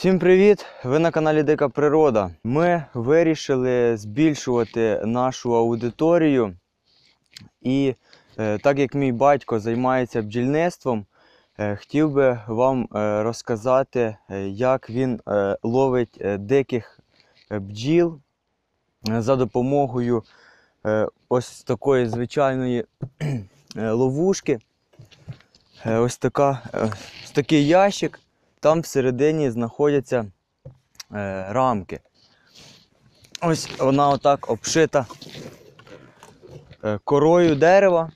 Всім привіт! Ви на каналі Дика Природа. Ми вирішили збільшувати нашу аудиторію. І е, так як мій батько займається бджільництвом, е, хотів би вам е, розказати, як він ловить диких бджіл за допомогою ось такої звичайної ловушки. Ось, така, ось такий ящик. Там всередині знаходяться е, рамки. Ось вона отак обшита е, корою дерева.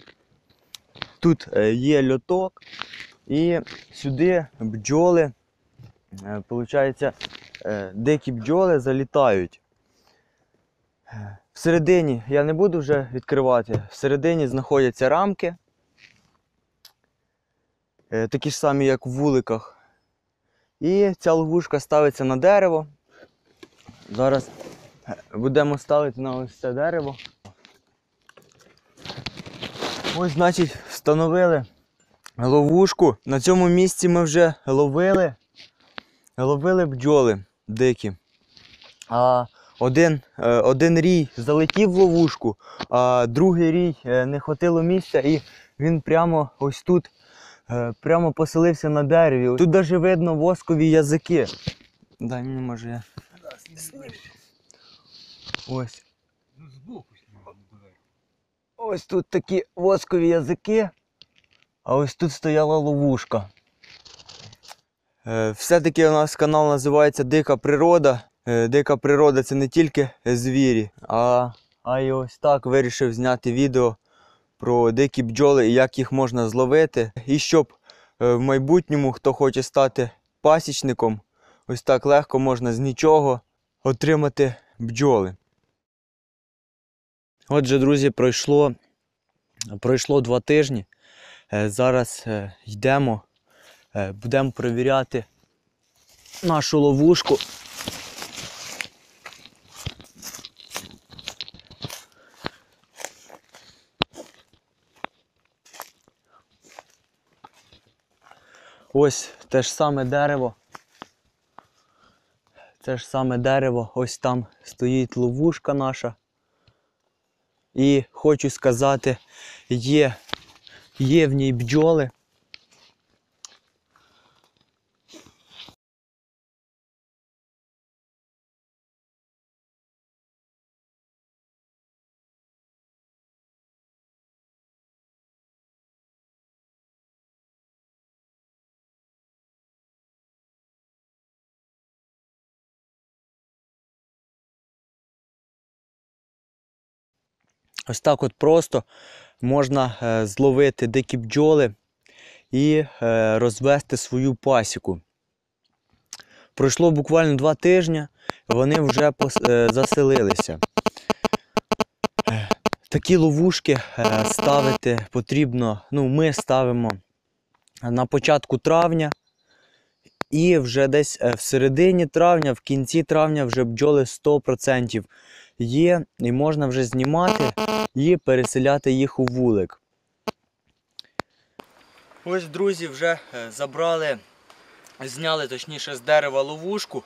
Тут е, є льоток, і сюди бджоли, получається, е, дикі бджоли залітають. Всередині я не буду вже відкривати. Всередині знаходяться рамки. Такі ж самі, як в вуликах. І ця ловушка ставиться на дерево. Зараз будемо ставити на ось це дерево. Ось, значить, встановили ловушку. На цьому місці ми вже ловили. Ловили бджоли дикі. А один, е, один рій залетів в ловушку, а другий рій е, не хватило місця і він прямо ось тут прямо поселився на дереві. Тут навіть видно воскові язики. Дай мені може я. Ось. Ось тут такі воскові язики, а ось тут стояла ловушка. Е, Все-таки у нас канал називається Дика природа. Е, Дика природа це не тільки звірі, а, а й ось так вирішив зняти відео про дикі бджоли і як їх можна зловити. І щоб е, в майбутньому, хто хоче стати пасічником, ось так легко можна з нічого отримати бджоли. Отже, друзі, пройшло, пройшло два тижні. Е, Зараз е, йдемо, будемо перевіряти нашу ловушку. Ось те ж саме дерево. Те ж саме дерево, ось там стоїть ловушка наша. І хочу сказати, є, є в ній бджоли. Ось так от просто можна е, зловити дикі бджоли і е, розвести свою пасіку. Пройшло буквально два тижні, вони вже е, заселилися. Такі ловушки ставити потрібно, ну, ми ставимо на початку травня. І вже десь в середині травня, в кінці травня вже бджоли 100% є, і можна вже знімати і переселяти їх у вулик. Ось, друзі, вже е, забрали, зняли точніше з дерева ловушку.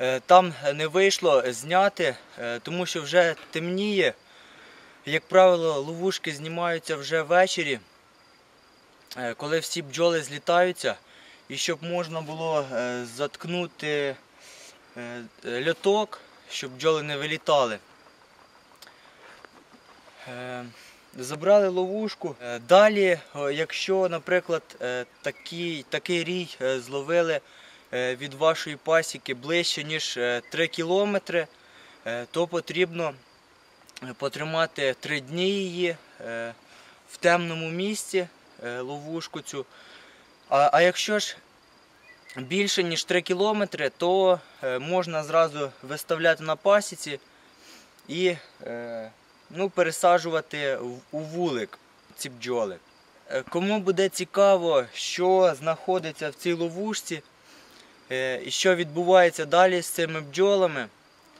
Е, Там не вийшло зняти, е, тому що вже темніє. Як правило, ловушки знімаються вже ввечері, коли всі бджоли злітаються. І щоб можна було заткнути льоток, щоб бджоли не вилітали. Е, Забрали ловушку. Е, Далі, якщо, наприклад, е, такий, такий рій е, зловили е, від вашої пасіки ближче, ніж е, 3 кілометри, е, то потрібно е, потримати 3 дні її е, в темному місці, е, ловушку цю. А, а якщо ж більше, ніж 3 кілометри, то е, можна зразу виставляти на пасіці і е, ну, пересаджувати у вулик ці бджоли. Е, Кому буде цікаво, що знаходиться в цій ловушці і що відбувається далі з цими бджолами,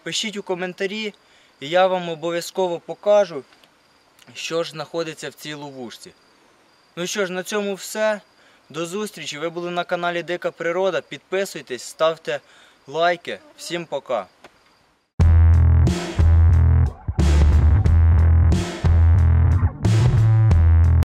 пишіть у коментарі, і я вам обов'язково покажу, що ж знаходиться в цій ловушці. Ну що ж, на цьому все. До зустрічі! Ви були на каналі Дика Природа. Підписуйтесь, ставте лайки. Всім пока!